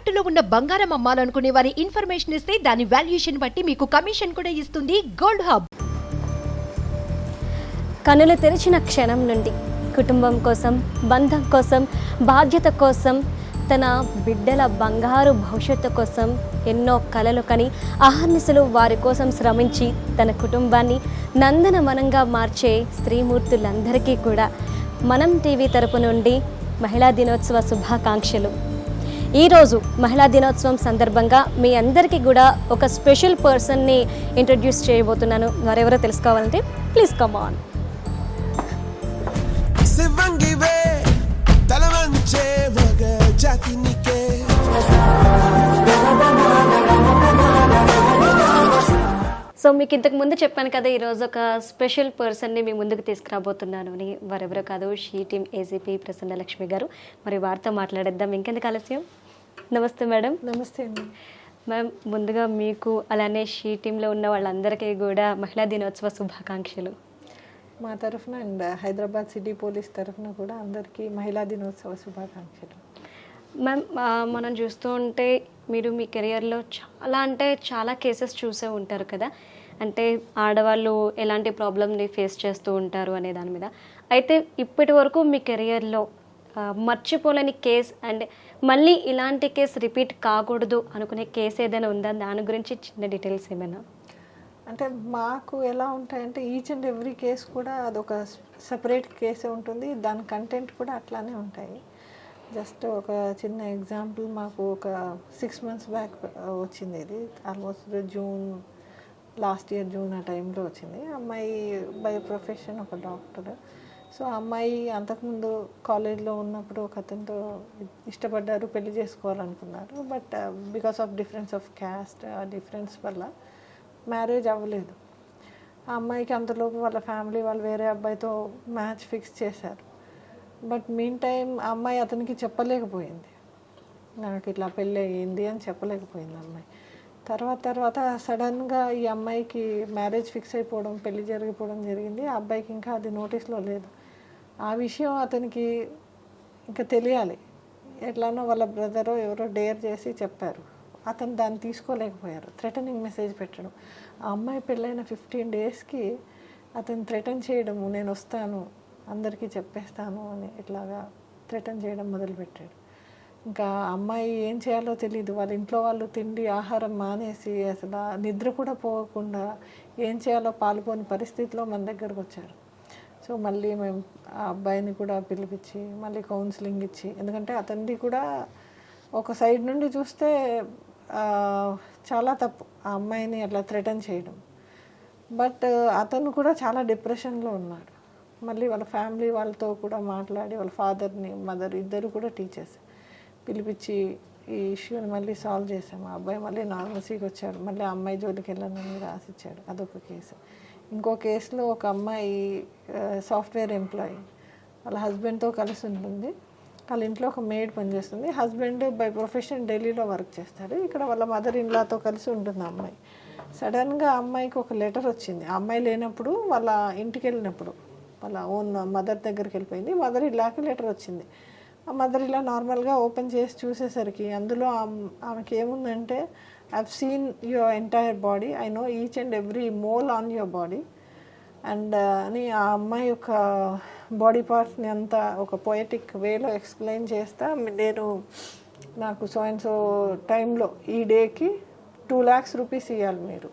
తాకట్టులో ఉన్న బంగారం అమ్మాలనుకునే వారి ఇన్ఫర్మేషన్ ఇస్తే దాని వాల్యుయేషన్ బట్టి మీకు కమిషన్ కూడా ఇస్తుంది గోల్డ్ హబ్. కనులు తెరిచిన క్షణం నుండి కుటుంబం కోసం బంధం కోసం బాధ్యత కోసం తన బిడ్డల బంగారు భవిష్యత్తు కోసం ఎన్నో కలలు కని అహర్నిశలు వారి కోసం శ్రమించి తన కుటుంబాన్ని నందనవనంగా మార్చే స్త్రీమూర్తులందరికీ కూడా మనం టీవీ తరపు నుండి మహిళా దినోత్సవ శుభాకాంక్షలు. ఈరోజు మహిళా దినోత్సవం సందర్భంగా మీ అందరికీ కూడా ఒక స్పెషల్ పర్సన్ని ఇంట్రడ్యూస్ చేయబోతున్నాను. వారెవరో తెలుసుకోవాలంటే ప్లీజ్ కమ్ ఆన్. సో మీకు ఇంతకు ముందు చెప్పాను కదా ఈరోజు ఒక స్పెషల్ పర్సన్ని మీ ముందుకు తీసుకురాబోతున్నాను అని. వారెవరో కాదు she team ACP Prasanna Lakshmi గారు. మరి వారితో మాట్లాడేద్దాం. ఇంకెందుకు ఆలస్యం? నమస్తే మేడం. నమస్తే అండి. మ్యామ్ ముందుగా మీకు అలానే షీ టీంలో ఉన్న వాళ్ళందరికీ కూడా మహిళా దినోత్సవ శుభాకాంక్షలు. మా తరఫున అండ్ హైదరాబాద్ సిటీ పోలీస్ తరఫున కూడా అందరికీ మహిళా దినోత్సవ శుభాకాంక్షలు. మ్యామ్ మనం చూస్తూ ఉంటే మీరు మీ కెరియర్లో చాలా అంటే చాలా కేసెస్ చూసే ఉంటారు కదా. అంటే ఆడవాళ్ళు ఎలాంటి ప్రాబ్లమ్ని ఫేస్ చేస్తూ ఉంటారు అనే దాని మీద. అయితే ఇప్పటి వరకు మీ కెరియర్లో మర్చిపోలేని కేస్ అండ్ మళ్ళీ ఇలాంటి కేసు రిపీట్ కాకూడదు అనుకునే కేసు ఏదైనా ఉందా? దాని గురించి చిన్న డీటెయిల్స్ ఏమైనా? అంటే మాకు ఎలా ఉంటాయంటే ఈచ్ అండ్ ఎవ్రీ కేసు కూడా అదొక సపరేట్ కేసే ఉంటుంది. దాని కంటెంట్ కూడా అట్లానే ఉంటాయి. జస్ట్ ఒక చిన్న ఎగ్జాంపుల్ మాకు ఒక సిక్స్ మంత్స్ బ్యాక్ వచ్చింది ఇది. Almost June last year June ఆ టైంలో వచ్చింది. అమ్మాయి బై ప్రొఫెషన్ ఒక డాక్టర్. సో ఆ అమ్మాయి అంతకుముందు కాలేజ్లో ఉన్నప్పుడు ఒక అతనితో ఇష్టపడ్డారు పెళ్ళి చేసుకోవాలనుకున్నారు. But because of difference of caste ఆ డిఫరెన్స్ వల్ల మ్యారేజ్ అవ్వలేదు. ఆ అమ్మాయికి అంతలోపు వాళ్ళ ఫ్యామిలీ వాళ్ళు వేరే అబ్బాయితో మ్యాచ్ ఫిక్స్ చేశారు. బట్ మీన్ టైం ఆ అమ్మాయి అతనికి చెప్పలేకపోయింది. నాకు ఇట్లా పెళ్ళి అయ్యింది అని చెప్పలేకపోయింది అమ్మాయి. తర్వాత తర్వాత సడన్గా ఈ అమ్మాయికి మ్యారేజ్ ఫిక్స్ అయిపోవడం పెళ్ళి జరిగిపోవడం జరిగింది. ఆ అబ్బాయికి ఇంకా అది నోటీస్లో లేదు. ఆ విషయం అతనికి ఇంకా తెలియాలి. ఎట్లానో వాళ్ళ బ్రదరో ఎవరో డేర్ చేసి చెప్పారు. అతను దాన్ని తీసుకోలేకపోయారు. థ్రెటనింగ్ మెసేజ్ పెట్టడం. ఆ అమ్మాయి పెళ్ళైన ఫిఫ్టీన్ డేస్కి అతను థ్రెటన్ చేయడము నేను వస్తాను అందరికీ చెప్పేస్తాను అని ఇట్లాగా థ్రెటన్ చేయడం మొదలుపెట్టాడు. ఇంకా అమ్మాయి ఏం చేయాలో తెలియదు వాళ్ళ ఇంట్లో వాళ్ళు తిండి ఆహారం మానేసి అసలు నిద్ర కూడా పోకుండా ఏం చేయాలో పాల్గొని పరిస్థితిలో మన దగ్గరకు వచ్చారు. సో మళ్ళీ మేము ఆ అబ్బాయిని కూడా పిలిపించి మళ్ళీ కౌన్సిలింగ్ ఇచ్చి ఎందుకంటే అతనిది కూడా ఒక సైడ్ నుండి చూస్తే చాలా తప్పు. ఆ అమ్మాయిని అట్లా థ్రెటన్ చేయడం. బట్ అతను కూడా చాలా డిప్రెషన్లో ఉన్నాడు. మళ్ళీ వాళ్ళ ఫ్యామిలీ వాళ్ళతో కూడా మాట్లాడి వాళ్ళ ఫాదర్ని మదర్ ఇద్దరు కూడా టీచర్స్ పిలిపించి ఈ ఇష్యూని మళ్ళీ సాల్వ్ చేసాము ఆ అబ్బాయి మళ్ళీ నార్మల్సీకి వచ్చాడు. మళ్ళీ ఆ అమ్మాయి జోలికి వెళ్ళాలని రాసిచ్చాడు. అదొక కేసు ఇంకో కేసులో ఒక అమ్మాయి సాఫ్ట్వేర్ ఎంప్లాయీ. వాళ్ళ హస్బెండ్తో కలిసి ఉంటుంది. వాళ్ళ ఇంట్లో ఒక మేడ్ పనిచేస్తుంది. హస్బెండ్ బై ప్రొఫెషన్ ఢిల్లీలో వర్క్ చేస్తాడు. ఇక్కడ వాళ్ళ మదర్ ఇన్లాతో కలిసి ఉంటుంది ఆ అమ్మాయి. సడన్గా అమ్మాయికి ఒక లెటర్ వచ్చింది. ఆ అమ్మాయి లేనప్పుడు వాళ్ళ ఇంటికి వెళ్ళినప్పుడు వాళ్ళ ఓన్ మదర్ దగ్గరికి వెళ్ళిపోయింది. మదర్ ఇలాకి లెటర్ వచ్చింది. ఆ మదర్ ఇలా నార్మల్గా ఓపెన్ చేసి చూసేసరికి అందులో ఆమెకి ఏముందంటే I've seen your entire body I know each and every mole on your body and అని ఆ అమ్మాయి యొక్క బాడీ పార్ట్స్ని అంతా ఒక పొయటిక్ వేలో ఎక్స్ప్లెయిన్ చేస్తా. నేను నాకు సో అండ్ సో టైంలో ఈ డేకి టూ ల్యాక్స్ రూపీస్ ఇవ్వాలి మీరు.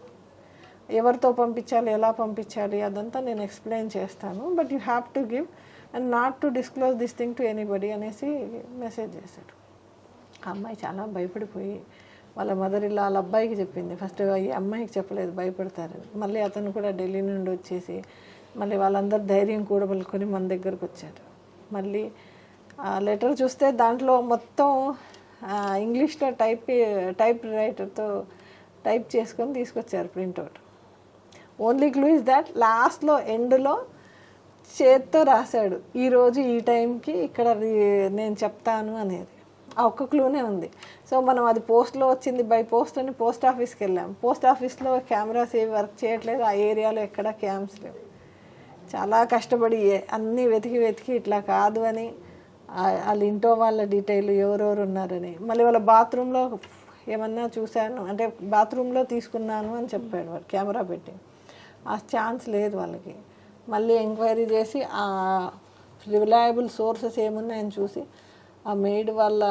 ఎవరితో పంపించాలి ఎలా పంపించాలి అదంతా నేను ఎక్స్ప్లెయిన్ చేస్తాను. But you have to give and not to disclose this thing to anybody అనేసి మెసేజ్ చేశాడు. ఆ అమ్మాయి చాలా భయపడిపోయి వాళ్ళ మదర్ ఇలా వాళ్ళ అబ్బాయికి చెప్పింది. ఫస్ట్ ఈ అమ్మాయికి చెప్పలేదు భయపడతారని మళ్ళీ అతను కూడా ఢిల్లీ నుండి వచ్చేసి మళ్ళీ వాళ్ళందరూ ధైర్యం కూడబలుకొని మన దగ్గరకు వచ్చారు. మళ్ళీ ఆ లెటర్ చూస్తే దాంట్లో మొత్తం ఇంగ్లీష్లో టైప్ టైప్ రైటర్తో టైప్ చేసుకొని తీసుకొచ్చారు printout. Only clue is that లాస్ట్లో ఎండ్లో చేత్తో రాశాడు. ఈరోజు ఈ టైంకి ఇక్కడ నేను చెప్తాను అనేది. ఆ ఒక్క క్లూనే ఉంది. సో మనం అది పోస్ట్లో వచ్చింది బై పోస్ట్ అని పోస్ట్ ఆఫీస్కి వెళ్ళాం. పోస్ట్ ఆఫీస్లో కెమెరాస్ ఏవి వర్క్ చేయట్లేదు ఆ ఏరియాలో ఎక్కడ క్యాంప్స్ లేవు. చాలా కష్టపడి అన్నీ వెతికి వెతికి ఇట్లా కాదు అని వాళ్ళ ఇంటో వాళ్ళ డీటెయిల్ ఎవరెవరు ఉన్నారని. మళ్ళీ వాళ్ళ బాత్రూంలో ఏమన్నా చూశాను అంటే బాత్రూంలో తీసుకున్నాను అని చెప్పాడు వాడు కెమెరా పెట్టి. ఆ ఛాన్స్ లేదు వాళ్ళకి. మళ్ళీ ఎంక్వైరీ చేసి ఆ రిలయబుల్ సోర్సెస్ ఏమున్నాయని చూసి ఆ మెయిడ్ వాళ్ళ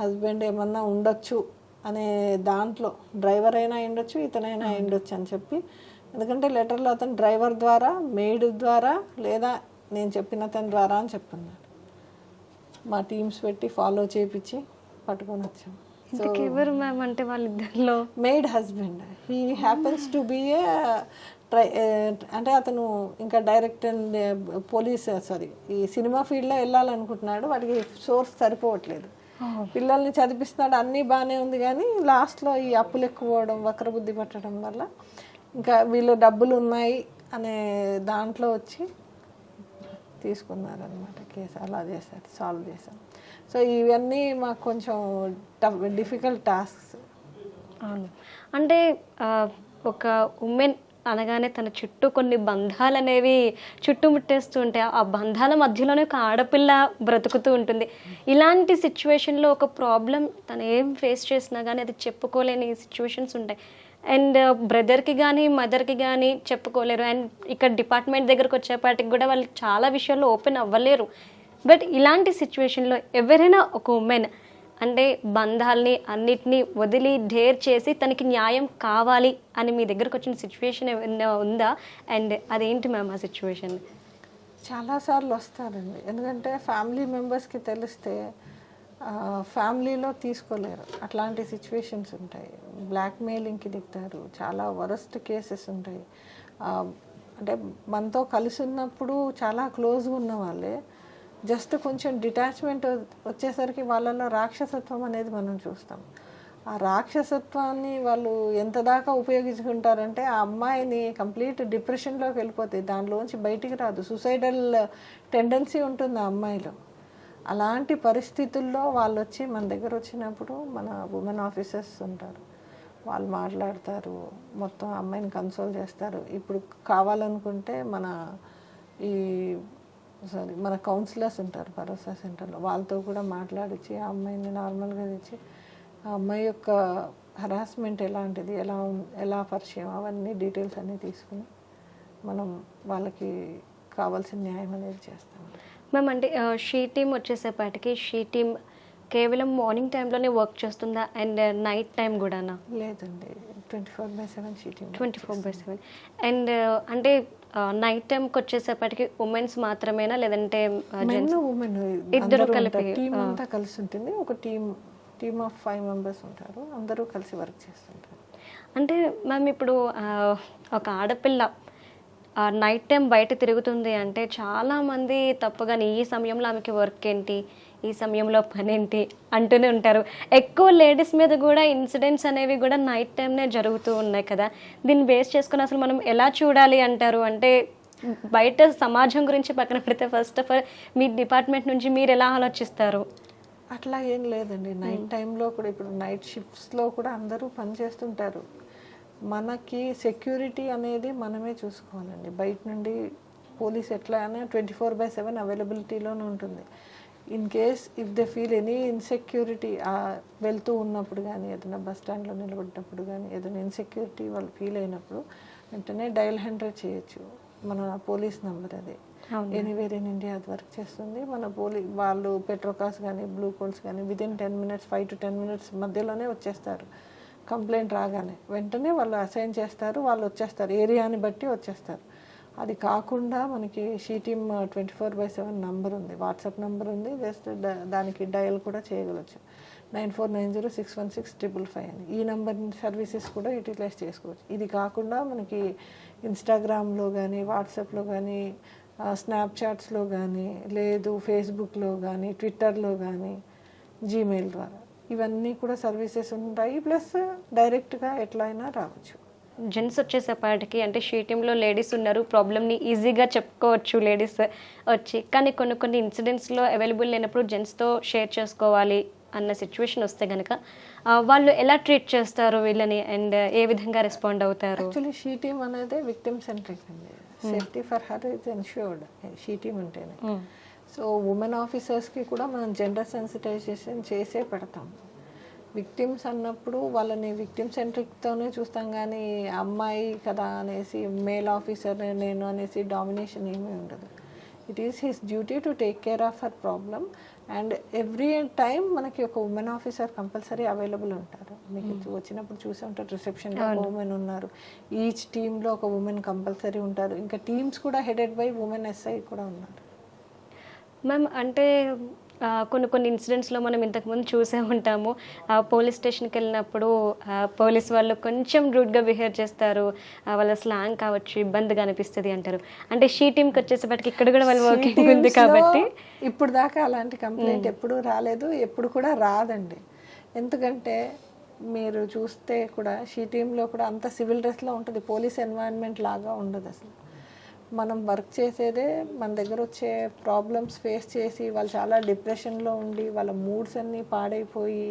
హస్బెండ్ ఏమన్నా ఉండొచ్చు అనే దాంట్లో డ్రైవర్ అయినా ఉండొచ్చు ఇతనైనా ఉండొచ్చు అని చెప్పి. ఎందుకంటే లెటర్లో అతను డ్రైవర్ ద్వారా మెయిడ్ ద్వారా లేదా నేను చెప్పిన అతని ద్వారా అని చెప్తున్నాడు మా టీమ్స్ పెట్టి ఫాలో చేపించి పట్టుకొని వచ్చాం. ఇంతకు ఎవరు మ్యామ్ అంటే వాళ్ళిద్దరిలో? Maid husband he happens to be a try అంటే అతను ఇంకా డైరెక్ట్ అండ్ పోలీస్ సారీ ఈ సినిమా ఫీల్డ్లో వెళ్ళాలనుకుంటున్నాడు వాడికి సోర్స్ సరిపోవట్లేదు. పిల్లల్ని చదివిస్తున్నాడు అన్నీ బాగానే ఉంది కానీ లాస్ట్లో ఈ అప్పులు ఎక్కువ పోవడం వక్ర బుద్ధి పట్టడం వల్ల ఇంకా వీళ్ళు డబ్బులు ఉన్నాయి అనే దాంట్లో వచ్చి తీసుకున్నారనమాట కేసు. అలా చేశారు సాల్వ్ చేశాం సో ఇవన్నీ మాకు కొంచెం టఫ్ డిఫికల్ట్ టాస్క్స్. అవును. అంటే ఒక ఉమెన్ అనగానే తన చుట్టూ కొన్ని బంధాలు అనేవి చుట్టుముట్టేస్తూ ఉంటాయి ఆ బంధాల మధ్యలోనే ఒక ఆడపిల్ల బ్రతుకుతూ ఉంటుంది. ఇలాంటి సిచ్యువేషన్లో ఒక ప్రాబ్లం తను ఏం ఫేస్ చేసినా కానీ అది చెప్పుకోలేని సిచ్యువేషన్స్ ఉంటాయి. అండ్ బ్రదర్కి కానీ మదర్కి కానీ చెప్పుకోలేరు. అండ్ ఇక్కడ డిపార్ట్మెంట్ దగ్గరకు వచ్చేపాటికి కూడా వాళ్ళు చాలా విషయాల్లో ఓపెన్ అవ్వలేరు. బట్ ఇలాంటి సిచ్యువేషన్లో ఎవరైనా ఒక ఉమెన్ అంటే బంధాల్ని అన్నిటినీ వదిలి డేర్ చేసి తనకి న్యాయం కావాలి అని మీ దగ్గరకు వచ్చిన సిచ్యువేషన్ ఏమైనా ఉందా? అండ్ అదేంటి మ్యామ్ ఆ సిచ్యువేషన్ చాలాసార్లు వస్తారండి ఎందుకంటే ఫ్యామిలీ మెంబర్స్కి తెలిస్తే ఫ్యామిలీలో తీసుకోలేరు. అట్లాంటి సిచ్యువేషన్స్ ఉంటాయి. బ్లాక్మెయిలింగ్కి దిగుతారు. చాలా వరస్ట్ కేసెస్ ఉంటాయి. అంటే మనతో కలిసి ఉన్నప్పుడు చాలా క్లోజ్గా ఉన్న వాళ్ళే. జస్ట్ కొంచెం డిటాచ్మెంట్ వచ్చేసరికి వాళ్ళలో రాక్షసత్వం అనేది మనం చూస్తాం. ఆ రాక్షసత్వాన్ని వాళ్ళు ఎంత దాకా ఉపయోగించుకుంటారంటే ఆ అమ్మాయిని కంప్లీట్ డిప్రెషన్లోకి వెళ్ళిపోతాయి దానిలోంచి బయటికి రాదు. సూసైడల్ టెండెన్సీ ఉంటుంది ఆ అమ్మాయిలో. అలాంటి పరిస్థితుల్లో వాళ్ళు వచ్చి మన దగ్గర వచ్చినప్పుడు మన ఉమెన్ ఆఫీసర్స్ ఉంటారు. వాళ్ళు మాట్లాడతారు. మొత్తం అమ్మాయిని కన్సోల్ చేస్తారు. ఇప్పుడు కావాలనుకుంటే మన ఈ సారీ మన కౌన్సిలర్స్ ఉంటారు భరోసా సెంటర్లో వాళ్ళతో కూడా మాట్లాడించి ఆ అమ్మాయిని నార్మల్గా తెచ్చి ఆ అమ్మాయి యొక్క హరాస్మెంట్ ఎలాంటిది ఎలా ఉం- ఎలా పరిచయం అవన్నీ డీటెయిల్స్ అన్నీ తీసుకుని మనం వాళ్ళకి కావాల్సిన న్యాయం అనేది చేస్తాం. మేము అంటే షీ టీమ్ వచ్చేసేపాటికి షీ టీమ్ కేవలం మార్నింగ్ టైంలోనే వర్క్ చేస్తుందా? అండ్ నైట్ టైం కూడానా? లేదండి. Twenty four by seven sheeting twenty four by seven. And అంటే నైట్ టైంకి వచ్చేసేపటికి ఉమెన్స్ మాత్రమేనా? లేదంటే మెన్ ఉమెన్ ఇద్దరు కలిపి, టీం అంతా కలిసి ఉంటుంది. ఒక team team of five members ఉంటారు. అందరూ కలిసి వర్క్ చేస్తుంటారు. అంటే మ్యామ్ ఇప్పుడు ఒక ఆడపిల్ల నైట్ టైం బయట తిరుగుతుంది అంటే చాలామంది తప్పుగాని ఈ సమయంలో ఆమెకి వర్క్ ఏంటి? ఈ సమయంలో పనేంటి అంటూనే ఉంటారు. ఎక్కువ లేడీస్ మీద కూడా ఇన్సిడెంట్స్ అనేవి కూడా నైట్ టైంనే జరుగుతూ ఉన్నాయి కదా. దీన్ని బేస్ చేసుకుని అసలు మనం ఎలా చూడాలి అంటారు? అంటే బయట సమాజం గురించి పక్కన పెడితే ఫస్ట్ ఆఫ్ ఆల్ మీ డిపార్ట్మెంట్ నుంచి మీరు ఎలా ఆలోచిస్తారు? అట్లా ఏం లేదండి. నైట్ టైంలో కూడా ఇప్పుడు నైట్ షిఫ్ట్స్లో కూడా అందరూ పనిచేస్తుంటారు మనకి సెక్యూరిటీ అనేది మనమే చూసుకోవాలండి. బయట నుండి పోలీస్ ఎట్లా అయినా ట్వంటీ ఫోర్ బై సెవెన్ అవైలబిలిటీలోనే ఉంటుంది. In case if they feel any insecurity వెళ్తూ ఉన్నప్పుడు కానీ ఏదైనా బస్ స్టాండ్లో నిలబడినప్పుడు కానీ ఏదైనా ఇన్సెక్యూరిటీ వాళ్ళు ఫీల్ అయినప్పుడు వెంటనే డయల్ హండ్రెడ్ చేయొచ్చు. మన పోలీస్ నెంబర్ అది. ఎనీవేర్ ఇన్ ఇండియా అది వర్క్ చేస్తుంది. మన పోలీ వాళ్ళు పెట్రోకాస్ కానీ బ్లూ కోల్స్ కానీ within ten minutes five to ten minutes మధ్యలోనే వచ్చేస్తారు. కంప్లైంట్ రాగానే వెంటనే వాళ్ళు అసైన్ చేస్తారు వాళ్ళు వచ్చేస్తారు. ఏరియాని బట్టి వచ్చేస్తారు. అది కాకుండా మనకి she team twenty four by seven number ఉంది. వాట్సాప్ నెంబర్ ఉంది. జస్ట్ దానికి డయల్ కూడా చేయగలచ్చు. Nine four nine zero six one six triple five అని. ఈ నెంబర్ సర్వీసెస్ కూడా యూటిలైజ్ చేసుకోవచ్చు. ఇది కాకుండా మనకి ఇన్స్టాగ్రామ్లో కానీ వాట్సాప్లో కానీ స్నాప్చాట్స్లో కానీ లేదు ఫేస్బుక్లో కానీ ట్విట్టర్లో కానీ జీమెయిల్ ద్వారా. ఇవన్నీ కూడా సర్వీసెస్ ఉంటాయి. ప్లస్ డైరెక్ట్గా ఎట్లా అయినా రావచ్చు. జెంట్స్ వచ్చేసేపాటికి అంటే షీ టీంలో లేడీస్ ఉన్నారు. ప్రాబ్లమ్ని ఈజీగా చెప్పుకోవచ్చు లేడీస్ వచ్చి. కానీ కొన్ని కొన్ని ఇన్సిడెంట్స్లో అవైలబుల్ లేనప్పుడు జెంట్స్తో షేర్ చేసుకోవాలి అన్న సిచ్యువేషన్ వస్తే కనుక వాళ్ళు ఎలా ట్రీట్ చేస్తారు వీళ్ళని అండ్ ఏ విధంగా రెస్పాండ్ అవుతారు? యాక్చువల్లీ షీ టీమ్ అనేది విక్టిమ్ సెంట్రిక్ అండి. Safety for her is ensured. She team ఉంటేనే. సో ఉమెన్ ఆఫీసర్స్కి కూడా మనం జెండర్ సెన్సిటైజేషన్ చేసే పెడతాం. విక్టిమ్స్ అన్నప్పుడు వాళ్ళని విక్టిమ్ సెంట్రిక్తోనే చూస్తాం కానీ అమ్మాయి కదా అనేసి మేల్ ఆఫీసర్ నేను అనేసి డామినేషన్ ఏమీ ఉండదు. It is his duty to take care of her problem and every time మనకి ఒక ఉమెన్ ఆఫీసర్ కంపల్సరీ అవైలబుల్ ఉంటారు. మీకు వచ్చినప్పుడు చూసే ఉంటారు రిసెప్షన్లో ఒక ఉమెన్ ఉన్నారు. ఈచ్ టీంలో ఒక ఉమెన్ కంపల్సరీ ఉంటారు. ఇంకా టీమ్స్ కూడా హెడెడ్ బై ఉమెన్ ఎస్ఐ కూడా ఉన్నారు. మ్యామ్ అంటే కొన్ని కొన్ని ఇన్సిడెంట్స్లో మనం ఇంతకుముందు చూసే ఉంటాము. పోలీస్ స్టేషన్కి వెళ్ళినప్పుడు పోలీస్ వాళ్ళు కొంచెం రూడ్గా బిహేవ్ చేస్తారు. వాళ్ళ స్లాంగ్ కావచ్చు ఇబ్బందిగా అనిపిస్తుంది అంటారు. అంటే షీ టీమ్కి వచ్చేసేపటికి ఇక్కడ కూడా వాళ్ళ వర్కింగ్ ఉంది కాబట్టి. ఇప్పుడు దాకా అలాంటి కంప్లైంట్ ఎప్పుడు రాలేదు ఎప్పుడు కూడా రాదండి. ఎందుకంటే మీరు చూస్తే కూడా షీ టీంలో కూడా అంత సివిల్ డ్రెస్లో ఉంటుంది పోలీస్ ఎన్వైరన్మెంట్ లాగా ఉండదు అసలు. మనం వర్క్ చేసేదే మన దగ్గర వచ్చే ప్రాబ్లమ్స్ ఫేస్ చేసి వాళ్ళు చాలా డిప్రెషన్లో ఉండి వాళ్ళ మూడ్స్ అన్నీ పాడైపోయి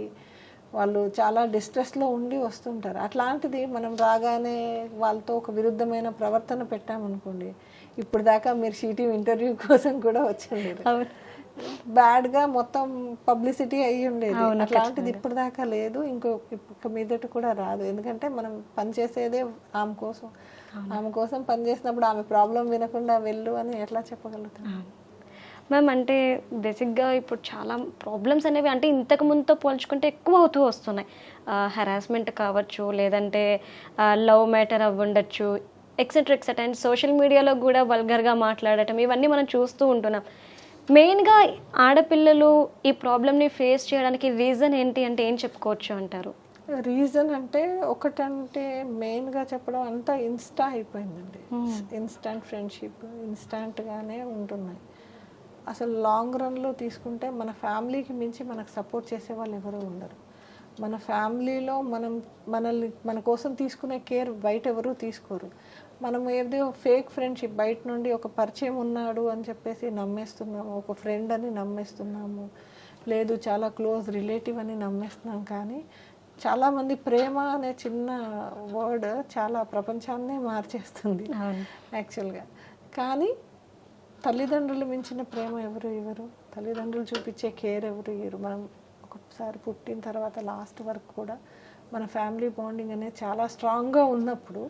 వాళ్ళు చాలా డిస్ట్రెస్లో ఉండి వస్తుంటారు. అట్లాంటిది మనం రాగానే వాళ్ళతో ఒక విరుద్ధమైన ప్రవర్తన పెట్టామనుకోండి ఇప్పుడు దాకా మీరు సిటీ ఇంటర్వ్యూ కోసం కూడా వచ్చింది బ్యాడ్గా మొత్తం పబ్లిసిటీ అయ్యి ఉండేది. అట్లాంటిది ఇప్పుడు దాకా లేదు. ఇంకో ఇక మీదట కూడా రాదు. ఎందుకంటే మనం పనిచేసేదే ఆమె కోసం. ఆమె కోసం పనిచేసినప్పుడు ఆమె ప్రాబ్లం వినకుండా వెళ్ళు అని ఎట్లా చెప్పగలుగుతాం? మ్యామ్ అంటే బేసిక్గా ఇప్పుడు చాలా ప్రాబ్లమ్స్ అనేవి అంటే ఇంతకు ముందుతో పోల్చుకుంటే ఎక్కువ అవుతూ వస్తున్నాయి. హెరాస్మెంట్ కావచ్చు లేదంటే లవ్ మ్యాటర్ అవ్వండొచ్చు ఎక్సెట్రా ఎక్సెట్రా అండ్ సోషల్ మీడియాలో కూడా వల్గర్గా మాట్లాడటం ఇవన్నీ మనం చూస్తూ ఉంటున్నాం. మెయిన్గా ఆడపిల్లలు ఈ ప్రాబ్లమ్ని ఫేస్ చేయడానికి రీజన్ ఏంటి అంటే ఏం చెప్పుకోవచ్చు అంటారు? రీజన్ అంటే ఒకటంటే మెయిన్గా చెప్పడం అంతా ఇన్స్టా అయిపోయిందండి. ఇన్స్టాంట్ ఫ్రెండ్షిప్ ఇన్స్టాంట్గానే ఉంటున్నాయి. అసలు లాంగ్ రన్లో తీసుకుంటే మన ఫ్యామిలీకి మించి మనకు సపోర్ట్ చేసే వాళ్ళు ఎవరు ఉండరు. మన ఫ్యామిలీలో మనం మనల్ని మన కోసం తీసుకునే కేర్ బయట ఎవరు తీసుకోరు. మనం ఏదో ఫేక్ ఫ్రెండ్షిప్ బయట నుండి ఒక పరిచయం ఉన్నాడు అని చెప్పేసి నమ్మేస్తున్నాము ఒక ఫ్రెండ్ అని నమ్మేస్తున్నాము లేదు చాలా క్లోజ్ రిలేటివ్ అని నమ్మేస్తున్నాం కానీ చాలామంది ప్రేమ అనే చిన్న వర్డ్ చాలా ప్రపంచాన్నే మార్చేస్తుంది యాక్చువల్గా. కానీ తల్లిదండ్రులు మించిన ప్రేమ ఎవరు ఇవ్వరు? తల్లిదండ్రులు చూపించే కేర్ ఎవరు ఇవ్వరు మనం ఒకసారి పుట్టిన తర్వాత లాస్ట్ వరకు కూడా మన ఫ్యామిలీ బాండింగ్ అనేది చాలా స్ట్రాంగ్గా ఉన్నప్పుడు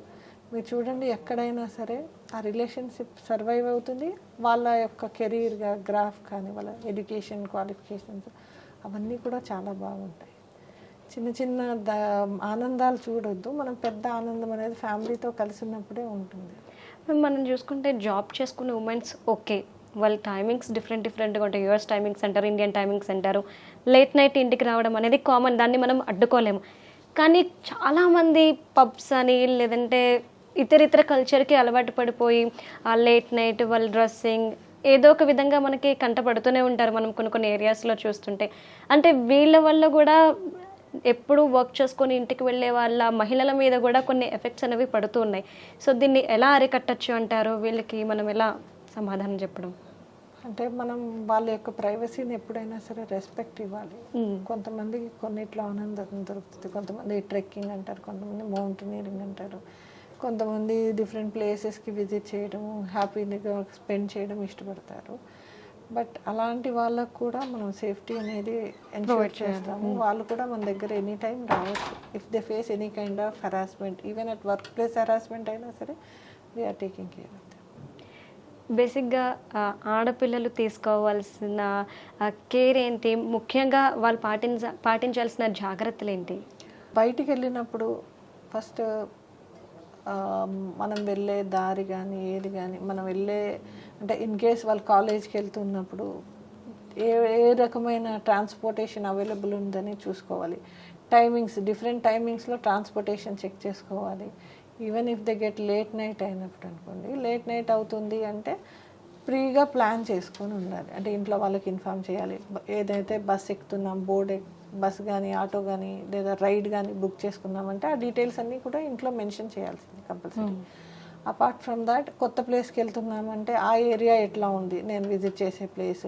మీరు చూడండి ఎక్కడైనా సరే ఆ రిలేషన్షిప్ సర్వైవ్ అవుతుంది. వాళ్ళ యొక్క కెరీర్గా గ్రాఫ్ కానీ వాళ్ళ ఎడ్యుకేషన్ క్వాలిఫికేషన్స్ అవన్నీ కూడా చాలా బాగుంటాయి. చిన్న చిన్న ద ఆనందాలు చూడొద్దు. మనం పెద్ద ఆనందం అనేది ఫ్యామిలీతో కలిసి ఉన్నప్పుడే ఉంటుంది మనం చూసుకుంటే జాబ్ చేసుకునే ఉమెన్స్ ఓకే. వాళ్ళ టైమింగ్స్ డిఫరెంట్ డిఫరెంట్గా ఉంటాయి. US timings centre Indian timings centre late night ఇంటికి రావడం అనేది కామన్ దాన్ని మనం అడ్డుకోలేము. కానీ చాలామంది పబ్స్ అని లేదంటే ఇతర ఇతర కల్చర్కి అలవాటు పడిపోయి ఆ లేట్ నైట్ వాళ్ళ డ్రెస్సింగ్ ఏదో ఒక విధంగా మనకి కంటపడుతూనే ఉంటారు మనం కొన్ని కొన్ని ఏరియాస్లో చూస్తుంటే. అంటే వీళ్ళ వల్ల కూడా ఎప్పుడు వర్క్ చేసుకొని ఇంటికి వెళ్ళే వాళ్ళ మహిళల మీద కూడా కొన్ని ఎఫెక్ట్స్ అనేవి పడుతూ ఉన్నాయి. సో దీన్ని ఎలా అరికట్టచ్చు అంటారు? వీళ్ళకి మనం ఎలా సమాధానం చెప్పడం? అంటే మనం వాళ్ళ యొక్క ప్రైవసీని ఎప్పుడైనా సరే రెస్పెక్ట్ ఇవ్వాలి. కొంతమందికి కొన్నిట్లో ఆనందం దొరుకుతుంది. కొంతమంది ట్రెక్కింగ్ అంటారు కొంతమంది మౌంటైనీరింగ్ అంటారు. కొంతమంది డిఫరెంట్ ప్లేసెస్కి విజిట్ చేయడం హ్యాపీగా స్పెండ్ చేయడం ఇష్టపడతారు. బట్ అలాంటి వాళ్ళకు కూడా మనం సేఫ్టీ అనేది ఎన్షూర్ చేస్తాము. వాళ్ళు కూడా మన దగ్గర ఎనీ టైం రావచ్చు. If they face any kind of harassment even at work place harassment అయినా సరే వీఆర్ టేకింగ్ కేర్ ఆఫ్ బేసిక్గా ఆడపిల్లలు తీసుకోవాల్సిన కేర్ ఏంటి? ముఖ్యంగా వాళ్ళు పాటించ పాటించాల్సిన జాగ్రత్తలు ఏంటి? బయటికి వెళ్ళినప్పుడు ఫస్ట్ మనం వెళ్ళే దారి కానీ ఏది కానీ మనం వెళ్ళే అంటే ఇన్ కేస్ వాళ్ళు కాలేజ్కి వెళ్తున్నప్పుడు ఏ ఏ రకమైన ట్రాన్స్పోర్టేషన్ అవైలబుల్ ఉందని చూసుకోవాలి. టైమింగ్స్ డిఫరెంట్ టైమింగ్స్లో ట్రాన్స్పోర్టేషన్ చెక్ చేసుకోవాలి. Even if they get late night అయినప్పుడు అనుకోండి లేట్ నైట్ అవుతుంది అంటే ఫ్రీగా ప్లాన్ చేసుకొని ఉండాలి అంటే ఇంట్లో వాళ్ళకి ఇన్ఫామ్ చేయాలి. ఏదైతే బస్ ఎక్కుతున్నాం బోర్డ్ బస్ కానీ ఆటో కానీ లేదా రైడ్ కానీ బుక్ చేసుకున్నామంటే ఆ డీటెయిల్స్ అన్నీ కూడా ఇంట్లో మెన్షన్ చేయాల్సింది కంపల్సరీ. అపార్ట్ ఫ్రమ్ దాట్ కొత్త ప్లేస్కి వెళ్తున్నామంటే ఆ ఏరియా ఎట్లా ఉంది? నేను విజిట్ చేసే ప్లేస్.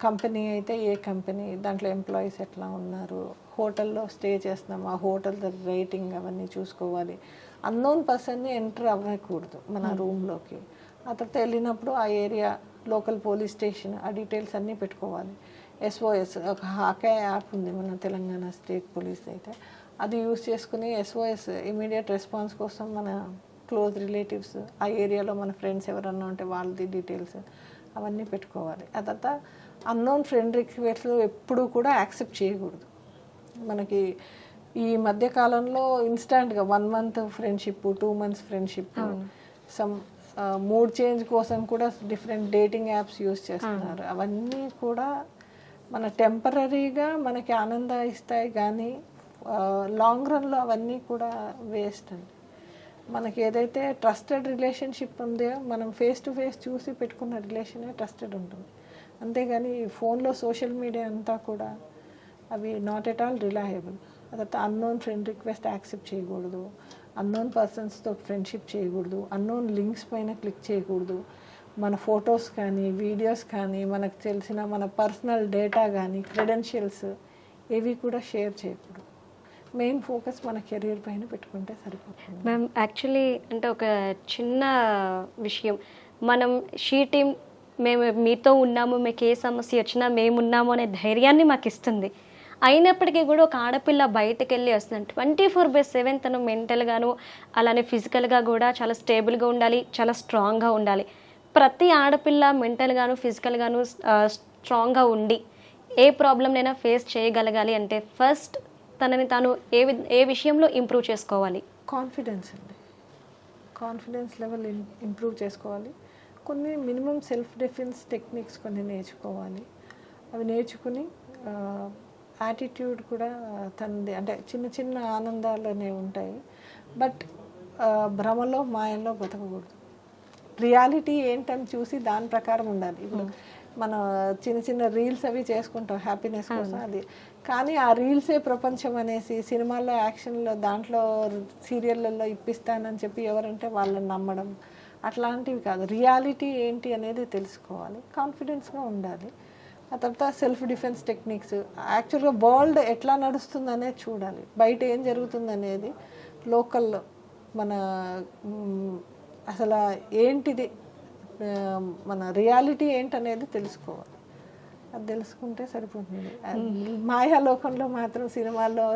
కంపెనీ అయితే ఏ కంపెనీ? దాంట్లో ఎంప్లాయీస్ ఎట్లా ఉన్నారు? హోటల్లో స్టే చేస్తున్నాం. ఆ హోటల్ రేటింగ్ అవన్నీ చూసుకోవాలి. అన్నోన్ పర్సన్ని ఎంటర్ అవ్వకూడదు మన రూమ్లోకి. ఆ తర్వాత వెళ్ళినప్పుడు ఆ ఏరియా లోకల్ పోలీస్ స్టేషన్ ఆ డీటెయిల్స్ అన్నీ పెట్టుకోవాలి. ఎస్ఓఎస్ ఒక హాకే యాప్ ఉంది మన తెలంగాణ స్టేట్ పోలీస్ అయితే. అది యూస్ చేసుకుని ఎస్ఓఎస్ ఇమీడియట్ రెస్పాన్స్ కోసం మన క్లోజ్ రిలేటివ్స్ ఆ ఏరియాలో మన ఫ్రెండ్స్ ఎవరన్నా ఉంటే వాళ్ళది డీటెయిల్స్ అవన్నీ పెట్టుకోవాలి. ఆ తర్వాత అన్నోన్ ఫ్రెండ్ రిక్వెస్ట్లు ఎప్పుడూ కూడా యాక్సెప్ట్ చేయకూడదు. మనకి ఈ మధ్య కాలంలో ఇన్స్టాంట్గా one month friendship two months friendship some mood change కోసం కూడా డిఫరెంట్ డేటింగ్ యాప్స్ యూస్ చేస్తున్నారు. అవన్నీ కూడా మన టెంపరీగా మనకి ఆనంద ఇస్తాయి కానీ లాంగ్ రన్లో అవన్నీ కూడా వేస్ట్ అండి. మనకి ఏదైతే ట్రస్టెడ్ రిలేషన్షిప్ ఉందో మనం ఫేస్ టు ఫేస్ చూసి పెట్టుకున్న రిలేషనే ట్రస్టెడ్ ఉంటుంది. అంతేగాని ఫోన్లో సోషల్ మీడియా అంతా కూడా అవి నాట్ ఎట్ ఆల్ రిలయబుల్ తర్వాత అన్నోన్ ఫ్రెండ్ రిక్వెస్ట్ యాక్సెప్ట్ చేయకూడదు. అన్నోన్ పర్సన్స్తో ఫ్రెండ్షిప్ చేయకూడదు. అన్నోన్ లింక్స్ పైన క్లిక్ చేయకూడదు. మన ఫొటోస్ కానీ వీడియోస్ కానీ మనకు తెలిసిన మన పర్సనల్ డేటా కానీ క్రెడెన్షియల్స్ ఏవి కూడా షేర్ చేయకూడదు. మెయిన్ ఫోకస్ మన కెరీర్ పైన పెట్టుకుంటే సరిపోతుంది. మ్యామ్ యాక్చువల్లీ అంటే ఒక చిన్న విషయం. మనం షీ టీమ్ మేము మీతో ఉన్నాము మీకు ఏ సమస్య వచ్చినా మేము ఉన్నాము అనే ధైర్యాన్ని మాకు ఇస్తుంది అయినప్పటికీ కూడా ఒక ఆడపిల్ల బయటకు వెళ్ళి వస్తుంది. ట్వంటీ ఫోర్ బై సెవెన్ తను మెంటల్గాను అలానే ఫిజికల్గా కూడా చాలా స్టేబుల్గా ఉండాలి చాలా స్ట్రాంగ్గా ఉండాలి. ప్రతి ఆడపిల్ల మెంటల్గాను ఫిజికల్గాను స్ట్రాంగ్గా ఉండి ఏ ప్రాబ్లంనైనా ఫేస్ చేయగలగాలి అంటే ఫస్ట్ తనని తాను ఏ వి- ఏ విషయంలో ఇంప్రూవ్ చేసుకోవాలి? కాన్ఫిడెన్స్ అండి. కాన్ఫిడెన్స్ లెవెల్ ఇంప్రూవ్ చేసుకోవాలి. కొన్ని మినిమం సెల్ఫ్ డిఫెన్స్ టెక్నిక్స్ కొన్ని నేర్చుకోవాలి. అవి నేర్చుకుని యాటిట్యూడ్ కూడా తనది. అంటే చిన్న చిన్న ఆనందాలు అనేవి ఉంటాయి బట్ భ్రమలో మాయలో బతకకూడదు. రియాలిటీ ఏంటని చూసి దాని ప్రకారం ఉండాలి. ఇప్పుడు మన చిన్న చిన్న రీల్స్ అవి చేసుకుంటాం హ్యాపీనెస్ కోసం అది. కానీ ఆ రీల్సే ప్రపంచం అనేసి సినిమాల్లో యాక్షన్లో దాంట్లో సీరియళ్ళల్లో ఇప్పిస్తానని చెప్పి ఎవరంటే వాళ్ళని నమ్మడం అట్లాంటివి కాదు. రియాలిటీ ఏంటి అనేది తెలుసుకోవాలి. కాన్ఫిడెన్స్గా ఉండాలి. ఆ తర్వాత సెల్ఫ్ డిఫెన్స్ టెక్నిక్స్ యాక్చువల్గా వరల్డ్ ఎట్లా నడుస్తుంది అనేది చూడాలి. బయట ఏం జరుగుతుంది అనేది లోకల్లో మన అసలు ఏంటిది మన రియాలిటీ ఏంటనేది తెలుసుకోవాలి. అది తెలుసుకుంటే సరిపోతుంది. మాయాలోకంలో మాత్రం సినిమాల్లో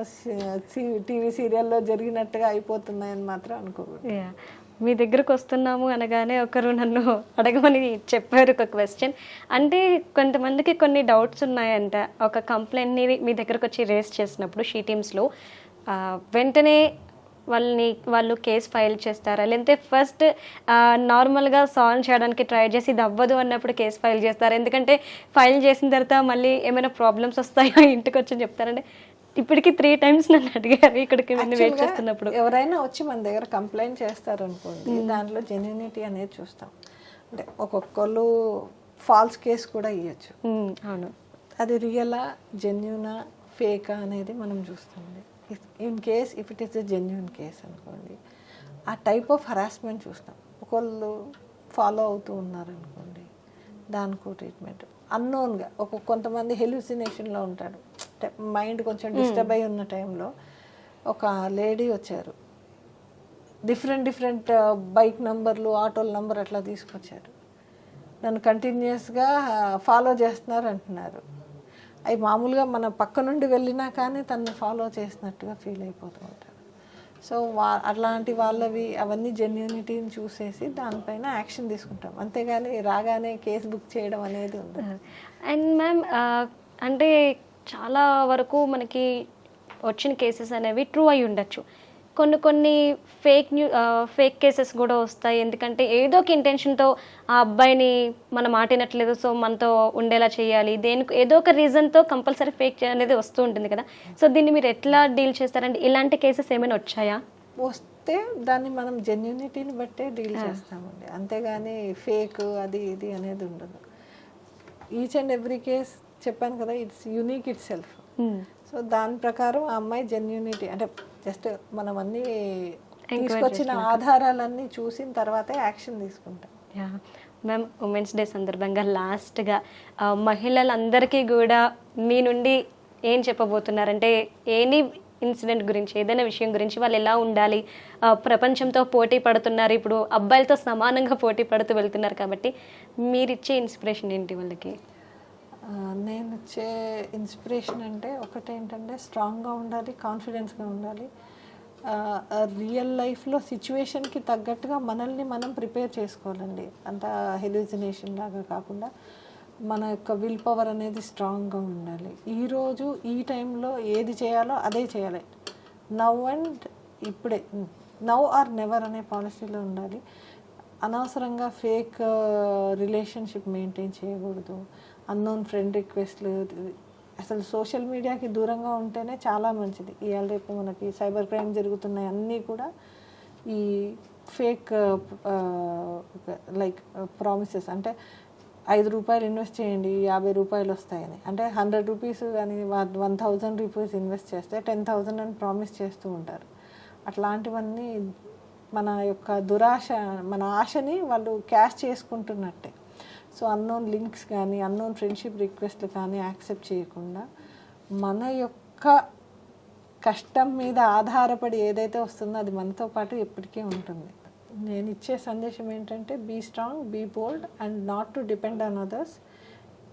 టీవీ సీరియల్లో జరిగినట్టుగా అయిపోతున్నాయని మాత్రం అనుకోకూడదు. మీ దగ్గరకు వస్తున్నాము అనగానే ఒకరు నన్ను అడగమని చెప్పారు ఒక క్వశ్చన్ అంటే కొంతమందికి కొన్ని డౌట్స్ ఉన్నాయంట. ఒక కంప్లైంట్ని మీ దగ్గరకు వచ్చి రేస్ చేసినప్పుడు షీ టీమ్స్లో వెంటనే వాళ్ళని వాళ్ళు కేసు ఫైల్ చేస్తారా? లేదంటే ఫస్ట్ నార్మల్గా సాల్వ్ చేయడానికి ట్రై చేసి ఇది అవ్వదు అన్నప్పుడు కేసు ఫైల్ చేస్తారా? ఎందుకంటే ఫైల్ చేసిన తర్వాత మళ్ళీ ఏమైనా ప్రాబ్లమ్స్ వస్తాయో? ఇంటికి వచ్చి చెప్తారంటే ఇప్పటికి త్రీ టైమ్స్ నన్ను అడిగారు ఇక్కడికి నేను వెయిట్ చేస్తున్నప్పుడు. ఎవరైనా వచ్చి మన దగ్గర కంప్లైంట్ చేస్తారనుకోండి దాంట్లో జెన్యునిటీ అనేది చూస్తాం. అంటే ఒక్కొక్కళ్ళు ఫాల్స్ కేసు కూడా ఇవ్వచ్చు ఉమ్, అవును. అది రియలా జెన్యునా ఫేకా అనేది మనం చూస్తుంది in case if it is a genuine case అనుకోండి ఆ టైప్ ఆఫ్ హరాస్మెంట్ చూస్తాం. ఒకళ్ళు ఫాలో అవుతూ ఉన్నారనుకోండి దానికో ట్రీట్మెంట్ అన్నోన్గా ఒక కొంతమంది హెల్యూసినేషన్లో ఉంటాడు. మైండ్ కొంచెం డిస్టర్బ్ అయి ఉన్న టైంలో ఒక లేడీ వచ్చారు. డిఫరెంట్ డిఫరెంట్ బైక్ నంబర్లు ఆటోల నంబర్ అట్లా తీసుకొచ్చారు. నన్ను కంటిన్యూస్గా ఫాలో చేస్తున్నారు అంటున్నారు. అవి మామూలుగా మన పక్క నుండి వెళ్ళినా కానీ తనని ఫాలో చేసినట్టుగా ఫీల్ అయిపోతూ ఉంటారు సో వా అట్లాంటి వాళ్ళవి అవన్నీ జెన్యూనిటీని చూసేసి దానిపైన యాక్షన్ తీసుకుంటాం. అంతేగాని రాగానే కేసు బుక్ చేయడం అనేది ఉండదు. అండ్ మ్యామ్ అంటే చాలా వరకు మనకి వచ్చిన కేసెస్ అనేవి ట్రూ అయి ఉండొచ్చు. కొన్ని కొన్ని ఫేక్ న్యూ ఫేక్ కేసెస్ కూడా వస్తాయి. ఎందుకంటే ఏదో ఒక ఇంటెన్షన్తో ఆ అబ్బాయిని మనం మాటినట్లేదు సో మనతో ఉండేలా చేయాలి. దేనికి ఏదో ఒక రీజన్తో కంపల్సరీ ఫేక్ అనేది వస్తూ ఉంటుంది కదా. సో దీన్ని మీరు ఎట్లా డీల్ చేస్తారంటే ఇలాంటి కేసెస్ ఏమైనా వచ్చాయా? వస్తే దాన్ని మనం జెన్యూనిటీని బట్టే డీల్ చేస్తామండి. అంతేగాని ఫేక్ అది ఇది అనేది ఉండదు. ఈచ్ అండ్ ఎవ్రీ కేస్ చెప్పాను కదా it's unique itself so దాని ప్రకారం ఆ అమ్మాయి జెన్యూనిటీ అంటే జస్ట్ మనం అన్ని తీసుకొచ్చిన ఆధారాలన్నీ చూసిన తర్వాతే యాక్షన్ తీసుకుంటాం. మ్యామ్ ఉమెన్స్ డే సందర్భంగా లాస్ట్గా మహిళలందరికీ కూడా మీ నుండి ఏం చెప్పబోతున్నారంటే ఎనీ ఇన్సిడెంట్ గురించి ఏదైనా విషయం గురించి వాళ్ళు ఎలా ఉండాలి? ప్రపంచంతో పోటీ పడుతున్నారు ఇప్పుడు అబ్బాయిలతో సమానంగా పోటీ పడుతూ వెళ్తున్నారు కాబట్టి మీరిచ్చే ఇన్స్పిరేషన్ ఏంటి వాళ్ళకి? నేను ఇచ్చే ఇన్స్పిరేషన్ అంటే ఒకటేంటంటే స్ట్రాంగ్గా ఉండాలి కాన్ఫిడెన్స్గా ఉండాలి. రియల్ లైఫ్లో సిచ్యువేషన్కి తగ్గట్టుగా మనల్ని మనం ప్రిపేర్ చేసుకోవాలండి. అంత హెల్యూజినేషన్ లాగా కాకుండా మన యొక్క విల్ పవర్ అనేది స్ట్రాంగ్గా ఉండాలి. ఈరోజు ఈ టైంలో ఏది చేయాలో అదే చేయాలి. నవ్ అండ్ ఇప్పుడే. నవ్ ఆర్ నెవర్ అనే పాలసీలో ఉండాలి. అనవసరంగా ఫేక్ రిలేషన్షిప్ మెయింటైన్ చేయకూడదు. అన్నోన్ ఫ్రెండ్ రిక్వెస్ట్లు అసలు సోషల్ మీడియాకి దూరంగా ఉంటేనే చాలా మంచిది. ఇవాళ రేపు మనకి సైబర్ క్రైమ్ జరుగుతున్నాయి అన్నీ కూడా ఈ ఫేక్ లైక్ ప్రామిసెస్ అంటే ఐదు రూపాయలు ఇన్వెస్ట్ చేయండి యాభై రూపాయలు వస్తాయని. అంటే హండ్రెడ్ రూపీస్ కానీ వన్ థౌజండ్ రూపీస్ ఇన్వెస్ట్ చేస్తే టెన్ థౌజండ్ అని ప్రామిస్ చేస్తూ ఉంటారు. అట్లాంటివన్నీ మన యొక్క దురాశ మన ఆశని వాళ్ళు క్యాష్ చేసుకుంటున్నట్టే. సో అన్నోన్ లింక్స్ కానీ అన్నోన్ ఫ్రెండ్షిప్ రిక్వెస్ట్లు కానీ యాక్సెప్ట్ చేయకుండా మన యొక్క కష్టం మీద ఆధారపడి ఏదైతే వస్తుందో అది మనతో పాటు ఎప్పటికీ ఉంటుంది. నేను ఇచ్చే సందేశం ఏంటంటే be strong be bold and not to depend on others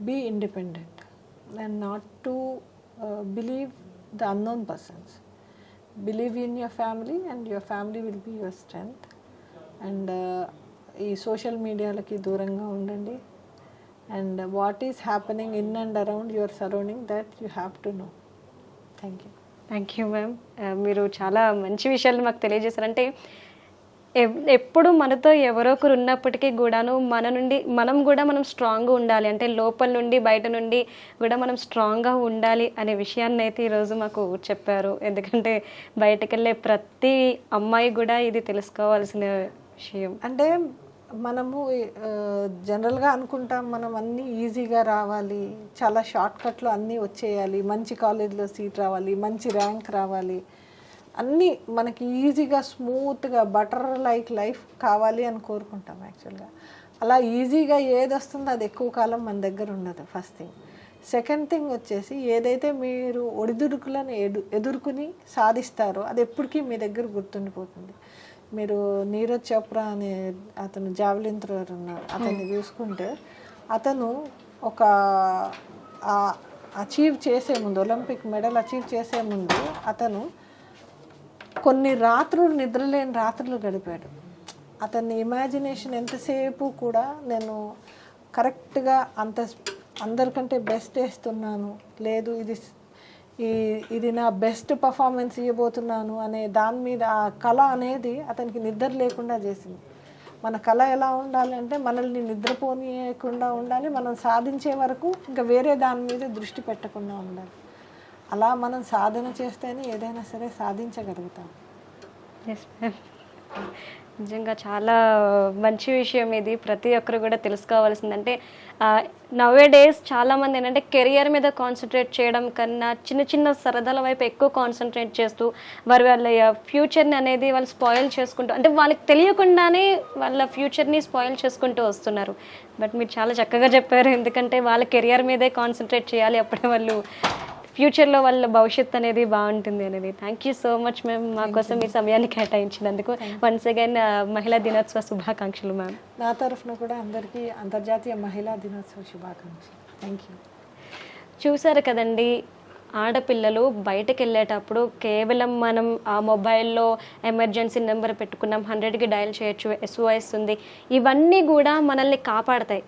be independent and not to believe the unknown persons believe in your family and your family will be your strength and ఈ social మీడియాలకి దూరంగా ఉండండి. And what is happening in and around your surrounding that you have to know thank you thank you ma'am మీరు చాలా మంచి విషయాలు మాకు తెలియజేశారంటే ఎప్పుడు మనతో ఎవరో ఒకరు ఉన్నప్పటికీ కూడాను మన నుండి మనం కూడా మనం స్ట్రాంగ్గా ఉండాలి. అంటే లోపల నుండి బయట నుండి కూడా మనం స్ట్రాంగ్గా ఉండాలి అనే విషయాన్ని అయితే ఈరోజు మాకు చెప్పారు. ఎందుకంటే బయటకు వెళ్ళే ప్రతి అమ్మాయి కూడా ఇది తెలుసుకోవాల్సిన విషయం. అంటే మనము జనరల్గా అనుకుంటాం మనం అన్నీ ఈజీగా రావాలి చాలా షార్ట్కట్లో అన్నీ వచ్చేయాలి మంచి కాలేజ్లో సీట్ రావాలి మంచి ర్యాంక్ రావాలి. అన్నీ మనకి ఈజీగా స్మూత్గా బటర్ లైక్ లైఫ్ కావాలి అని కోరుకుంటాం యాక్చువల్గా. అలా ఈజీగా ఏది వస్తుందో అది ఎక్కువ కాలం మన దగ్గర ఉండదు ఫస్ట్ థింగ్. సెకండ్ థింగ్ వచ్చేసి ఏదైతే మీరు ఒడిదుడుకులను ఎదు ఎదుర్కొని సాధిస్తారో అది ఎప్పటికీ మీ దగ్గర గుర్తుండిపోతుంది. మీరు నీరజ్ చోప్రా అనే అతను జావలిన్ థ్రోవర్ ఉన్నారు. అతన్ని చూసుకుంటే అతను ఒక అచీవ్ చేసే ముందు ఒలింపిక్ మెడల్ అచీవ్ చేసే ముందు అతను కొన్ని రాత్రులు నిద్రలేని రాత్రులు గడిపాడు. అతని ఇమాజినేషన్ ఎంతసేపు కూడా నేను కరెక్ట్గా అంత అందరికంటే బెస్ట్ వేస్తున్నాను. లేదు ఇది ఈ ఇది నా బెస్ట్ పర్ఫార్మెన్స్ ఇవ్వబోతున్నాను అనే దాని మీద ఆ కళ అనేది అతనికి నిద్ర లేకుండా చేసింది. మన కళ ఎలా ఉండాలంటే మనల్ని నిద్రపోనీయకుండా ఉండాలి మనం సాధించే వరకు ఇంకా వేరే దాని మీద దృష్టి పెట్టకుండా ఉండాలి. అలా మనం సాధన చేస్తేనే ఏదైనా సరే సాధించగలుగుతాం. నిజంగా చాలా మంచి విషయం ఇది. ప్రతి ఒక్కరు కూడా తెలుసుకోవాల్సిందంటే నవే డేస్ చాలామంది ఏంటంటే కెరియర్ మీద కాన్సన్ట్రేట్ చేయడం కన్నా చిన్న చిన్న సరదాల వైపు ఎక్కువ కాన్సన్ట్రేట్ చేస్తూ వారి వాళ్ళ ఫ్యూచర్ని అనేది వాళ్ళు స్పాయిల్ చేసుకుంటూ అంటే వాళ్ళకి తెలియకుండానే వాళ్ళ ఫ్యూచర్ని స్పాయిల్ చేసుకుంటూ వస్తున్నారు. బట్ మీరు చాలా చక్కగా చెప్పారు. ఎందుకంటే వాళ్ళ కెరియర్ మీదే కాన్సన్ట్రేట్ చేయాలి. అప్పుడే వాళ్ళు ఫ్యూచర్లో వాళ్ళ భవిష్యత్ అనేది బాగుంటుంది అనేది. Thank you so much ma'am మా కోసం మీ సమయాన్ని కేటాయించినందుకు. వన్స్ అగైన్ మహిళా దినోత్సవ శుభాకాంక్షలు మ్యామ్ నా తరఫున కూడా అందరికీ అంతర్జాతీయ మహిళా దినోత్సవ శుభాకాంక్షలు. థ్యాంక్ యూ చూసారు కదండి ఆడపిల్లలు బయటకు వెళ్ళేటప్పుడు కేవలం మనం ఆ మొబైల్లో ఎమర్జెన్సీ నెంబర్ పెట్టుకున్నాం హండ్రెడ్కి డయల్ చేయొచ్చు ఎస్ఓఎస్ ఉంది. ఇవన్నీ కూడా మనల్ని కాపాడతాయి.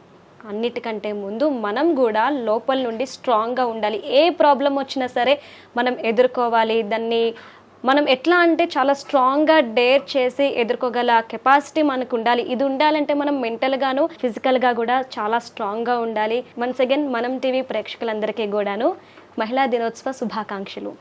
అన్నిటికంటే ముందు మనం కూడా లోపల నుండి స్ట్రాంగ్గా ఉండాలి. ఏ ప్రాబ్లం వచ్చినా సరే మనం ఎదుర్కోవాలి. దాన్ని మనం ఎట్లా అంటే చాలా స్ట్రాంగ్గా డేర్ చేసి ఎదుర్కోగల కెపాసిటీ మనకు ఉండాలి. ఇది ఉండాలంటే మనం మెంటల్గాను ఫిజికల్గా కూడా చాలా స్ట్రాంగ్గా ఉండాలి. వన్స్ అగైన్ మనం టీవీ ప్రేక్షకులందరికీ కూడాను మహిళా దినోత్సవ శుభాకాంక్షలు.